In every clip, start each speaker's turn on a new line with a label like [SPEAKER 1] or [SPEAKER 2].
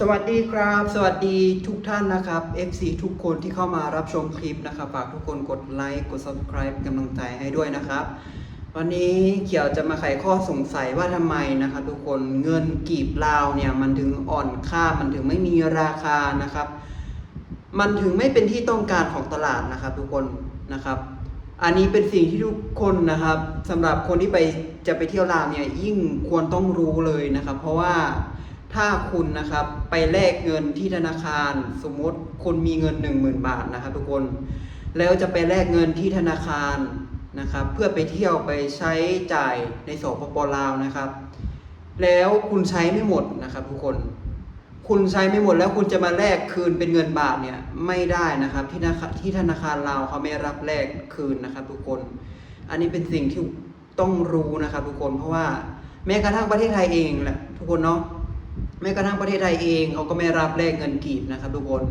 [SPEAKER 1] สวัสดีครับ สวัสดีทุกท่านนะครับ FC ทุกคนที่เข้ามารับชมคลิปนะครับ ฝากทุกคนกดไลค์กด Subscribe เป็นกำลังใจให้ด้วยนะครับ วันนี้เขียวจะมาไขข้อสงสัยว่าทำไมนะครับ ทุกคนเงินกีบลาวเนี่ยมันถึงอ่อนค่ามันถึงไม่มีราคานะครับ มันถึงไม่เป็นที่ต้องการของตลาดนะครับ ทุกคนนะครับ อันนี้เป็นสิ่งที่ทุกคนนะครับสำหรับคนที่ไปจะไปเที่ยวลาวเนี่ยยิ่งควรต้องรู้เลยนะครับ เพราะว่า ถ้าคุณนะครับไปแลกเงินที่ธนาคาร สมมติคุณมีเงิน 10,000 บาทนะครับทุกคนแล้วจะไปแลกเงินที่ธนาคารนะครับเพื่อไปเที่ยวไปใช้จ่ายในสปปลาวนะครับ แล้วคุณใช้ไม่หมดนะครับทุกคน คุณใช้ไม่หมดแล้วคุณจะมาแลกคืนเป็นเงินบาทเนี่ยไม่ได้นะครับที่ธนาคารที่ธนาคารลาวเขาไม่รับแลกคืนนะครับ ทุกคน อันนี้เป็นสิ่งที่ต้องรู้นะครับ ทุกคนเพราะว่าแม้กระทั่งประเทศไทยเองแหละทุกคนเนาะ แม้กระทั่งประเทศไทยเองเขาก็ไม่รับแลกเงินกีบนะครับ ทุกคน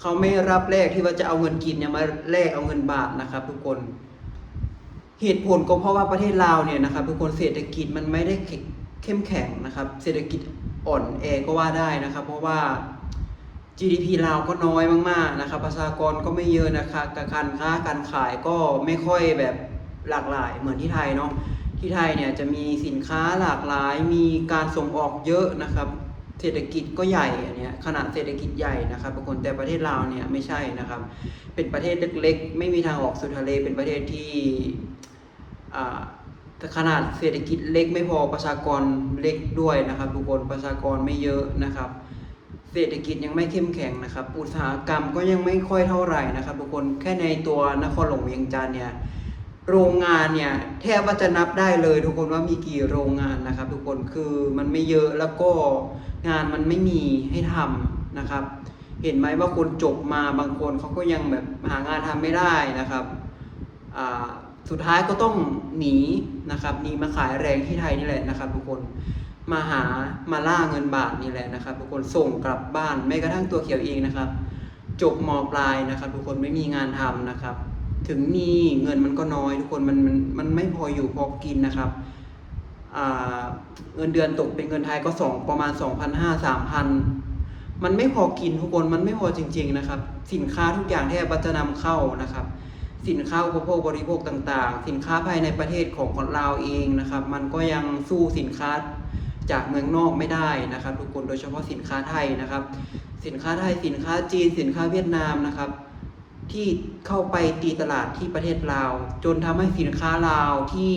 [SPEAKER 1] เขาไม่รับแลกที่ว่าจะเอาเงินกีบเนี่ยมาแลกเอาเงินบาทนะครับ ทุกคน เหตุผลก็เพราะว่าประเทศลาวเนี่ยนะครับ ทุกคนเศรษฐกิจมันไม่ได้เข้มแข็งนะครับ เศรษฐกิจอ่อนแอก็ว่าได้นะครับ เพราะว่า GDP ลาวก็น้อยมากๆนะครับประชากรก็ไม่เยอะนะคะการค้าการขายก็ไม่ค่อยแบบหลากหลายเหมือนที่ไทยเนาะที่ไทยเนี่ยจะมีสินค้าหลากหลายมีการส่งออกเยอะนะครับ เศรษฐกิจก็ใหญ่อันนี้ขนาดเศรษฐกิจใหญ่นะครับทุกคนแต่ประเทศลาวเนี่ยไม่ใช่นะครับ เป็นประเทศเล็กๆ ไม่มีทางออกสู่ทะเลเป็นประเทศที่ขนาดเศรษฐกิจเล็กไม่พอประชากรเล็กด้วยนะครับทุกคนประชากรไม่เยอะนะครับ เศรษฐกิจยังไม่เข้มแข็งนะครับอุตสาหกรรมก็ยังไม่ค่อยเท่าไหร่นะครับทุกคนแค่ในตัวนครหลวงเวียงจันทร์เนี่ย โรงงานเนี่ยแทบว่าจะนับได้เลย ทุกคนว่ามีกี่โรงงานนะครับ ทุกคนคือมันไม่เยอะแล้วก็งานมันไม่มีให้ทำนะครับ เห็นไหมว่าคนจบมาบางคนเขาก็ยังแบบหางานทำไม่ได้นะครับสุดท้ายก็ต้องหนีนะครับหนีมาขายแรงที่ไทยนี่แหละนะครับ ทุกคนมาหามาล่าเงินบาทนี่แหละนะครับ ทุกคนส่งกลับบ้านแม้กระทั่งตัวเขียวเองนะครับ จบมปลายนะครับ ทุกคนไม่มีงานทำนะครับ ถึงมีเงินมันก็น้อยทุกคนมันมันมันไม่พออยู่พอกินนะครับเงินเดือนตกเป็นเงินไทยก็สองประมาณ 2 5 0 0 3 0 0มันไม่พอกินทุกคนมันไม่พอจริง ๆนะครับ สินค้าทุกอย่างแทบว่จะนำเข้านะครับ สินค้าอุปโภคบริโภคต่างๆ สินค้าภายในประเทศของคนลาเองนะครับ มันก็ยังสู้สินค้าจากเมืองนอกไม่ได้นะครับ ทุกคนโดยเฉพาะสินค้าไทยนะครับ สินค้าไทยสินค้าจีนสินค้าเวียดนามนะครับ ที่เข้าไปตีตลาดที่ประเทศลาว จนทำให้สินค้าลาวที่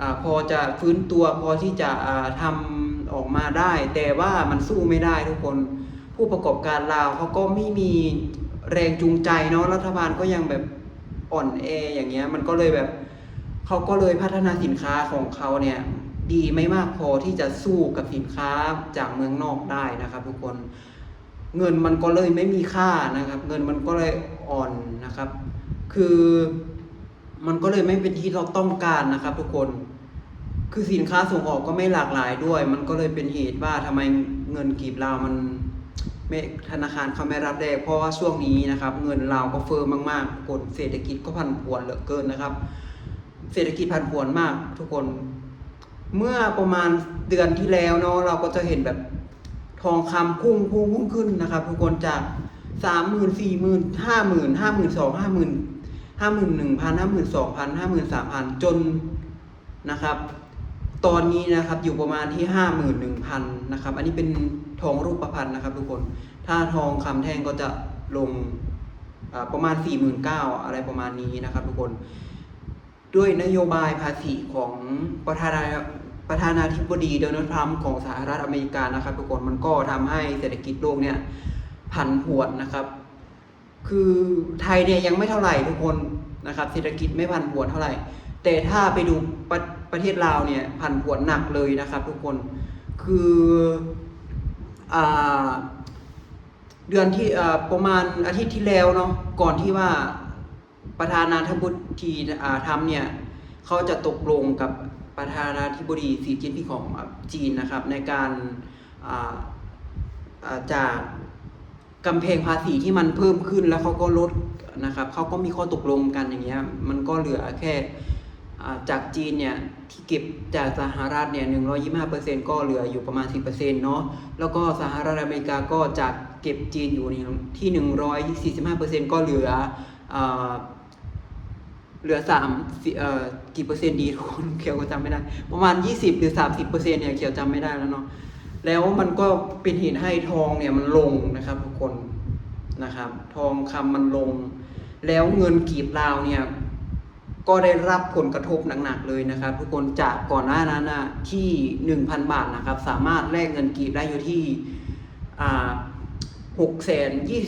[SPEAKER 1] อพอจะฟื้นตัวพอที่จะอ่าทำออกมาได้ แต่ว่ามันสู้ไม่ได้ทุกคนผู้ประกอบการลาวเขาก็ไม่มีแรงจูงใจเนาะรัฐบาลก็ยังแบบอ่อนแออย่างเงี้ยมันก็เลยแบบเขาก็เลยพัฒนาสินค้าของเขาเนี่ยดีไม่มากพอที่จะสู้กับสินค้าจากเมืองนอกได้นะครับทุกคน เงินมันก็เลยไม่มีค่านะครับ เงินมันก็เลยอ่อนนะครับ คือมันก็เลยไม่เป็นที่เราต้องการนะครับ ทุกคน คือสินค้าส่งออกก็ไม่หลากหลายด้วย มันก็เลยเป็นเหตุว่าทำไมเงินกีบลาวมันไม่ธนาคารเขาไม่รับแรกเพราะว่าช่วงนี้นะครับ เงินลาวก็เฟ้อมากๆกคนเศรษฐกิจก็ผันผวนเหลือเกินนะครับ เศรษฐกิจผันผวนมาก ทุกคน เมื่อประมาณเดือนที่แล้วเนาะเราก็จะเห็นแบบ ทองคำพุ่งพุ่งพุ่งขึ้นนะครับ ทุกคนจากสามหมื่นสี่หมื่นห้าหมื่นห้าหมื่นสองห้าหมื่นห้าหมื่นหนึ่งพันห้าหมื่นสองพันห้าหมื่นสามพันจนนะครับ ตอนนี้นะครับอยู่ประมาณที่ห้าหมื่นหนึ่งพันนะครับ อันนี้เป็นทองรูปพรรณนธ์นะครับ ทุกคน ถ้าทองคำแท่งก็จะลงประมาณสี่หมื่นเก้าอะไรประมาณนี้นะครับ ทุกคน ด้วยนโยบายภาษีของประธานา ประธานาธิบดีโดนัลด์ทรัมป์ของสหรัฐอเมริกานะครับทุกคนมันก็ทำให้เศรษฐกิจโลกเนี่ยผันผวนนะครับ คือไทยเนี่ยยังไม่เท่าไหร่ทุกคนนะครับ เศรษฐกิจไม่ผันผวนเท่าไหร่ แต่ถ้าไปดูประประเทศลาวเนี่ยผันผวนหนักเลยนะครับ ทุกคนคืออ่าเดือนที่ประมาณอาทิตย์ที่แล้วเนาะก่อนที่ว่าประธานาธิบดีอ่าทำเนี่ยเขาจะตกลงกับ ประธานาธิบดีสีจิ้นผิงของจีนนะครับ ในการจากกำแพงภาษีที่มันเพิ่มขึ้นแล้วเขาก็ลดนะครับเขาก็มีข้อตกลงกันอย่างเงี้ยมันก็เหลือแค่จากจีนเนี่ยที่เก็บจากสหรัฐเนี่ย125%ก็เหลืออยู่ประมาณ10%เปอร์เซ็นต์เนาะแล้วก็สหรัฐอเมริกาก็จากเก็บจีนอยู่ที่145%ก็เหลืออ เหลือ3เอ่อกี่เปอร์เซ็นต์ดีทุกคนเขียวก็จำไม่ได้ ประมาณ 20 หรือ 30%เซ็นต์เนี่ยเขียวจำไม่ได้แล้วเนาะแล้วมันก็เป็นเหตุให้ทองเนี่ยมันลงนะครับทุกคนนะครับ ทองคำมันลง แล้วเงินกีบลาวเนี่ยก็ได้รับผลกระทบหนักๆเลยนะครับ ทุกคนจากก่อนหน้านั้นนะที่หนึ่งพันบาทนะครับ สามารถแลกเงินกีบได้อยู่ที่หกแสนยี่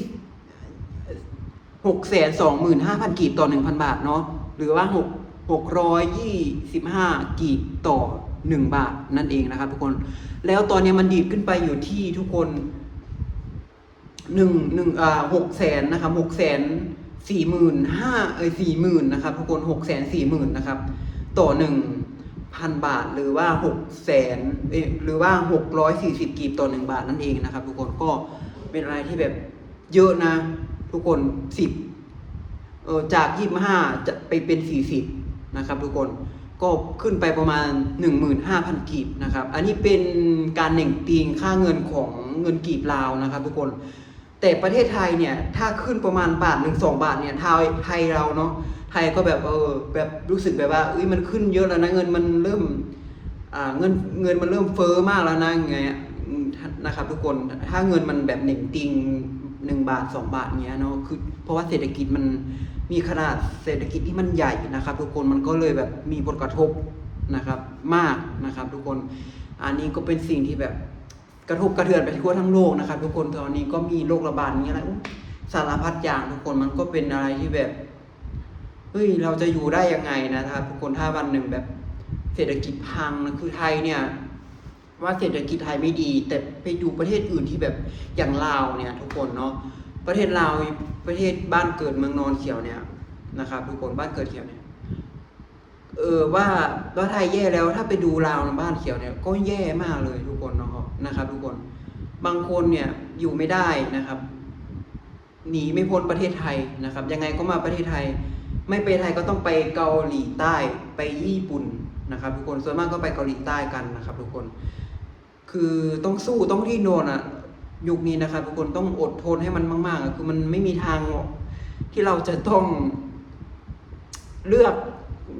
[SPEAKER 1] หกแสนสองหมื่นห้าพันกีบต่อหนึ่งพันบาทเนาะ หรือว่าหกหกร้อยยี่สิบห้ากีบต่อหนึ่งบาทนั่นเองนะครับทุกคน แล้วตอนนี้มันดีดขึ้นไปอยู่ที่ทุกคนหนึ่งหนึ่งอ่าหกแสนนะครับหกแสนสี่หมื่นห้าเอ้ยสี่หมื่นนะครับทุกคนหกแสนสี่หมื่นนะครับต่อหนึ่งพันบาทหรือว่าหกแสนเอ้ยหรือว่าหกร้อยสี่สิบกีบต่อหนึ่งบาทนั่นเองนะครับ ทุกคนก็เป็นอะไรที่แบบเยอะนะ ทุกคนสิบ จากยี่ห้าจะไปเป็นสี่สิบนะครับทุกคนก็ขึ้นไปประมาณหนึ่งหมื่นห้าพันกีบนะครับ อันนี้เป็นการเหน่งตีงค่าเงินของเงินกีบลาวนะครับ ทุกคน แต่ประเทศไทยเนี่ยถ้าขึ้นประมาณบาทหนึ่งสองบาทเนี่ยไทยไทยเราเนาะไทยก็แบบเออแบบรู้สึกแบบว่าเอ้ยมันขึ้นเยอะแล้วนะเงินมันเริ่มอ่าเงินเงินมันเริ่มเฟ้อมากแล้วนะอย่างนะครับ ทุกคนถ้าเงินมันแบบหนึ่งติง หนึ่งบาทสองบาทเงี้ยเนาะคือเพราะว่าเศรษฐกิจมันมีขนาดเศรษฐกิจที่มันใหญ่นะครับ ทุกคนมันก็เลยแบบมีผลกระทบนะครับมากนะครับ ทุกคนอันนี้ก็เป็นสิ่งที่แบบกระทบกระเทือนไปทั่วทั้งโลกนะครับ ทุกคนตอนนี้ก็มีโรคระบาดนี้อะไรสารพัดอย่างทุกคนมันก็เป็นอะไรที่แบบเฮ้ยเราจะอยู่ได้ยังไงนะครับ ทุกคนถ้าวันหนึ่งแบบเศรษฐกิจพังนะคือไทยเนี่ย ว่าเศรษฐกิจไทยไม่ดี แต่ไปดูประเทศอื่นที่แบบอย่างลาวเนี่ยทุกคนเนาะประเทศลาวประเทศบ้านเกิดเมืองนอนเขียวเนี่ยนะครับทุกคนบ้านเกิดเขียวเนี่ยเออว่าว่าไทยแย่แล้วถ้าไปดูลาวในบ้านเขียวเนี่ย ก็แย่มากเลยทุกคนเนาะนะครับ ทุกคนบางคนเนี่ยอยู่ไม่ได้นะครับหนีไม่พ้นประเทศไทยนะครับ ยังไงก็มาประเทศไทย ไม่ไปไทยก็ต้องไปเกาหลีใต้ไปญี่ปุ่น นะครับทุกคนส่วนมากก็ไปเกาหลีใต้กันนะครับ ทุกคน คือต้องสู้ต้องที่โนนอะยุคนี้นะครับทุกคนต้องอดทนให้มันมากๆอะคือมันไม่มีทางที่เราจะต้องเลือก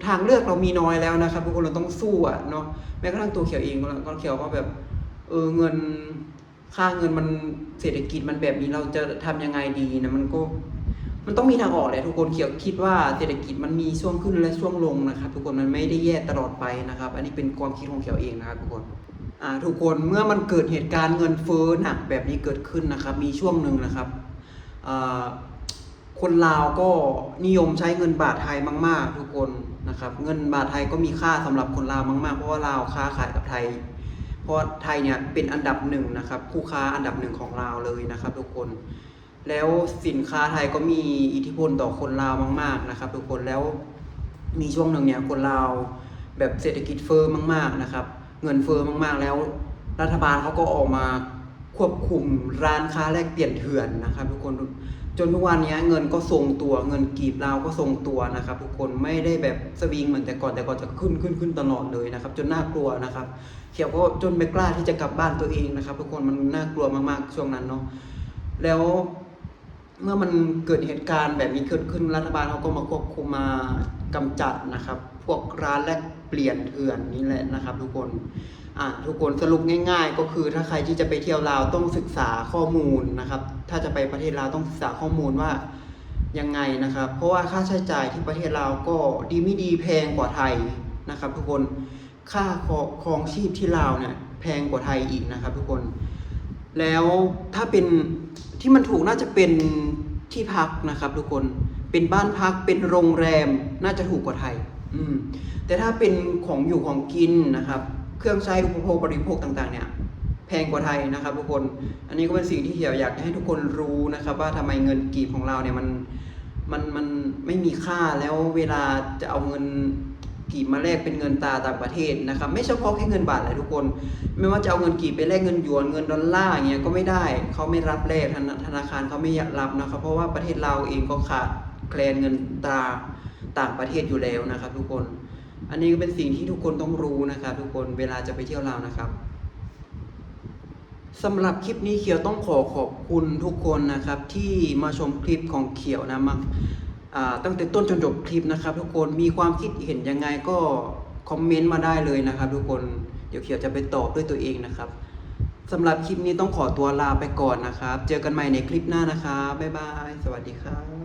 [SPEAKER 1] ทางเลือกเรามีน้อยแล้วนะครับ ทุกคนเราต้องสู้อะเนาะแม้กระทั่งตัวเขียวเองก็เขียวก็แบบ เออเงินค่าเงินมันเศรษฐกิจมันแบบนี้เราจะทำยังไงดีนะมันก็ มันต้องมีทางออกแหละทุกคนเขียวคิดว่าเศรษฐกิจมันมีช่วงขึ้นและช่วงลงนะครับ ทุกคนมันไม่ได้แย่ตลอดไปนะครับ อันนี้เป็นความคิดของเขียวเองนะครับทุกคนอ่าทุกคนเมื่อมันเกิดเหตุการณ์เงินเฟ้อหนักแบบนี้เกิดขึ้นนะครับ มีช่วงหนึ่งนะครับอ่าคนลาวก็นิยมใช้เงินบาทไทยมาก ๆ ทุกคนนะครับ เงินบาทไทยก็มีค่าสำหรับคนลาวมาก ๆ เพราะว่าลาวค้าขายกับไทย เพราะไทยเนี่ยเป็นอันดับหนึ่งนะครับคู่ค้าอันดับหนึ่งของลาวเลยนะครับ ทุกคน แล้วสินค้าไทยก็มีอิทธิพลต่อคนลาวมาก ๆนะครับ ทุกคนแล้วมีช่วงหนึ่งเนี่ยคนลาวแบบเศรษฐกิจเฟ้อมาก ๆนะครับ เงินเฟ้อมากๆ แล้ว รัฐบาลเขาก็ออกมาควบคุมร้านค้าแลกเปลี่ยนเถื่อนนะครับ ทุกคนจนทุกวันนี้เงินก็ทรงตัวเงินกีบลาวก็ทรงตัวนะครับ ทุกคนไม่ได้แบบสวิงเหมือนแต่ก่อนแต่ก่อนจะขึ้นขึ้นขึ้นตลอดเลยนะครับ จนน่ากลัวนะครับเขียวก็จนไม่กล้าที่จะกลับบ้านตัวเองนะครับ ทุกคนมันน่ากลัวมากๆช่วงนั้นเนาะแล้ว เมื่อมันเกิดเหตุการณ์แบบนี้เกิดขึ้นรัฐบาลเขาก็มาควบคุมมากำจัดนะครับ พวกร้านแลกเปลี่ยนเถื่อนนี่แหละนะครับ ทุกคนอะทุกคนสรุปง่าย ๆ ก็คือถ้าใครที่จะไปเที่ยวลาวต้องศึกษาข้อมูลนะครับ ถ้าจะไปประเทศลาวต้องศึกษาข้อมูลว่ายังไงนะครับ เพราะว่าค่าใช้จ่ายที่ประเทศลาวก็ดีไม่ดีแพงกว่าไทยนะครับ ทุกคนค่าครองชีพที่ลาวเนี่ยแพงกว่าไทยอีกนะครับ ทุกคน แล้วถ้าเป็น ที่มันถูกน่าจะเป็นที่พักนะครับ ทุกคนเป็นบ้านพักเป็นโรงแรมน่าจะถูกกว่าไทย อืมแต่ถ้าเป็นของอยู่ของกินนะครับ เครื่องใช้อุปโภคบริโภคต่าง ๆ เนี่ยแพงกว่าไทยนะครับ ทุกคน อันนี้ก็เป็นสิ่งที่เหี่ยวอยากให้ทุกคนรู้นะครับ ว่าทำไมเงินกีบของเราเนี่ยมันมันมันไม่มีค่าแล้วเวลาจะเอาเงิน กีบมาแลกเป็นเงินตราต่างประเทศนะครับ ไม่เฉพาะแค่เงินบาทเลยทุกคน ไม่ว่าจะเอาเงินกีบไปแลกเงินหยวนเงินดอลลาร์เงี้ยก็ไม่ได้เขาไม่รับแลกธนาคารเขาไม่รับนะครับ เพราะว่าประเทศเราเองก็ขาดแคลนเงินตราต่างประเทศอยู่แล้วนะครับ ทุกคน อันนี้ก็เป็นสิ่งที่ทุกคนต้องรู้นะครับ ทุกคนเวลาจะไปเที่ยวลาวนะครับสำหรับคลิปนี้เขียวต้องขอขอบคุณทุกคนนะครับ ที่มาชมคลิปของเขียวนะมาอ่า ตั้งแต่ต้นจนจบคลิปนะครับ ทุกคนมีความคิดเห็นยังไงก็คอมเมนต์มาได้เลยนะครับ ทุกคนเดี๋ยวเขียวจะไปตอบด้วยตัวเองนะครับสำหรับคลิปนี้ต้องขอตัวลาไปก่อนนะครับ เจอกันใหม่ในคลิปหน้านะครับบ๊ายบาย สวัสดีครับ